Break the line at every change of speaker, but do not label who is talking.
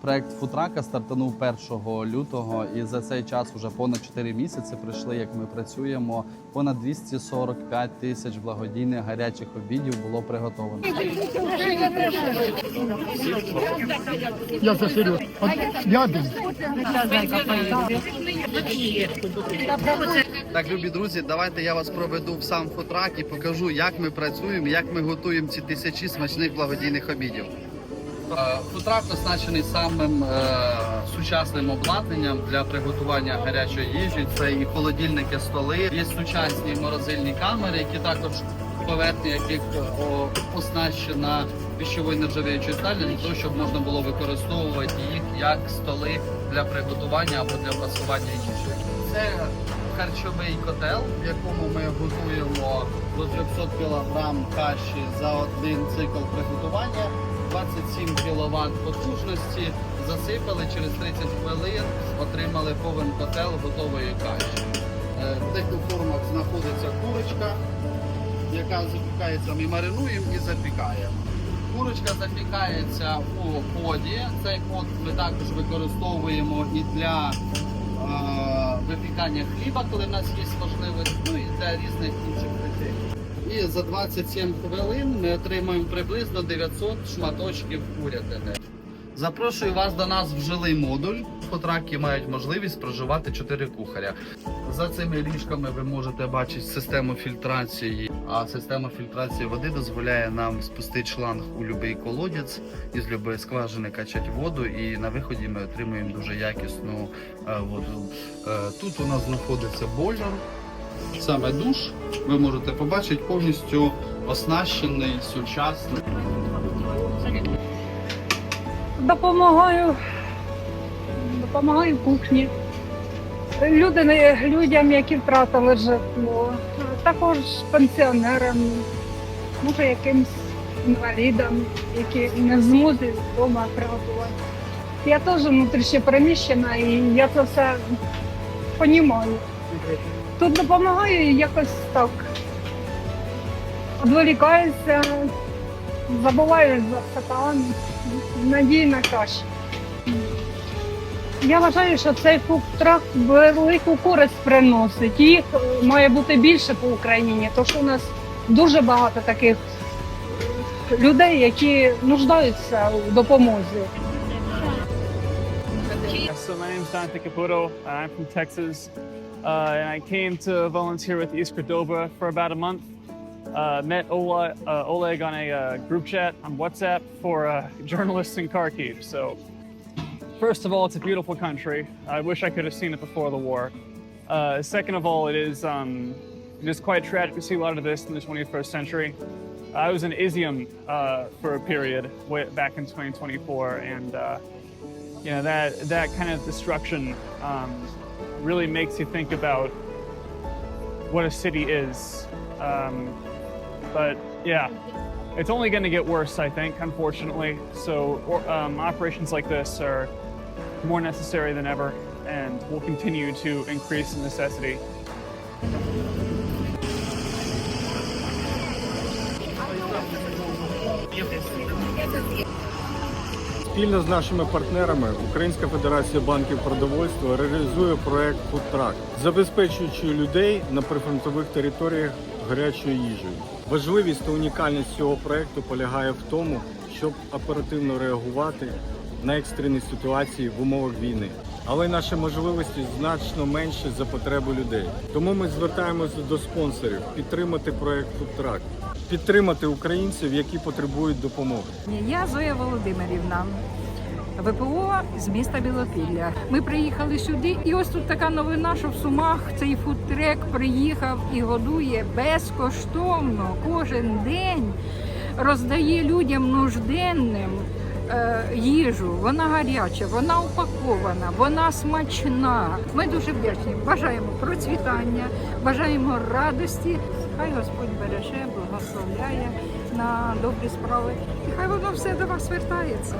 Проект футрака стартанув 1 лютого, і за цей час вже понад 4 місяці пройшли, як ми працюємо. Понад 245 тисяч благодійних гарячих обідів було приготовлено.
Я за серйозно. Я.
Так, любі друзі, давайте я вас проведу в сам футрак і покажу, як ми працюємо, як ми готуємо ці тисячі смачних благодійних обідів. Е, Футрак оснащений самим е, сучасним обладнанням для приготування гарячої їжі. Це і холодильники, столи, є сучасні морозильні камери, які також поверхня яких оснащена пищовою нержавіючою сталлю, для того, щоб можна було використовувати їх як столи для приготування або для прасування їжі. Це харчовий котел, в якому ми готуємо до 300 кг каші за один цикл приготування. 27 кВт потужності, засипали через 30 хвилин, отримали повен котел готової каші. Е, В таких формах знаходиться курочка, яка запікається, ми маринуємо і запікаємо. Курочка запікається у поді. Цей под ми також використовуємо і для е, випікання хліба, коли в нас є можливість, ну і для різних інших речей. І за 27 хвилин ми отримуємо приблизно 900 шматочків курятини. Запрошую вас до нас в жилий модуль. Потраки мають можливість проживати 4 кухаря. За цими ліжками ви можете бачити систему фільтрації. А система фільтрації води дозволяє нам спустити шланг у будь-який колодязь із будь-якої скважини качати воду, і на виході ми отримуємо дуже якісну е, воду. Е, Тут у нас знаходиться бойлер, саме душ. Ви можете побачити повністю оснащений сучасний.
Допомагаю. Допомагаю кухні. Люди, людям, які втратили житло, також пенсіонерам, може якимсь інвалідам, які не зможуть вдома приготувати. Я теж внутрішньо переміщена і я це все розумію. Тут допомагаю якось так. Відволікаюся, забуваю за сатан, надії на краще. Я вважаю, що цей фудтрак велику користь приносить. Їх має бути більше по Україні, тому що у нас дуже багато таких людей, які нуждаються у допомозі.
So my name is Dante Caputo. I'm from Texas, uh, and I came to volunteer with East Cordova for about a month. Uh, met Ola, uh, Oleg on a uh, group chat on WhatsApp for journalists in Kharkiv. So, first of all, it's a beautiful country. I wish I could have seen it before the war. Uh, second of all, it is um, it is quite tragic to see a lot of this in the 21st century. I was in Izium uh, for a period back in 2024, and you know that that kind of destruction um, really makes you think about what a city is. Um, but yeah, it's only going to get worse, I think, unfortunately. So or, um, operations like this are more necessary than ever, and will continue to increase in necessity.
Спільно з нашими партнерами Українська федерація банків продовольства реалізує проект «Фудтрак», забезпечуючи людей на прифронтових територіях гарячою їжею. Важливість та унікальність цього проекту полягає в тому, щоб оперативно реагувати на екстрені ситуації в умовах війни. Але наші можливості значно менші за потреби людей. Тому ми звертаємося до спонсорів підтримати проект «Фудтрак», підтримати українців, які потребують допомоги.
Я Зоя Володимирівна. ВПО з міста Білопілля. Ми приїхали сюди, і ось тут така новина, що в Сумах цей фудтрек приїхав і годує безкоштовно кожен день, роздає людям нужденним їжу. Вона гаряча, вона упакована, вона смачна. Ми дуже вдячні. Бажаємо процвітання, бажаємо радості. Хай Господь береже, благословляє на добрі справи. І хай воно все до вас вертається.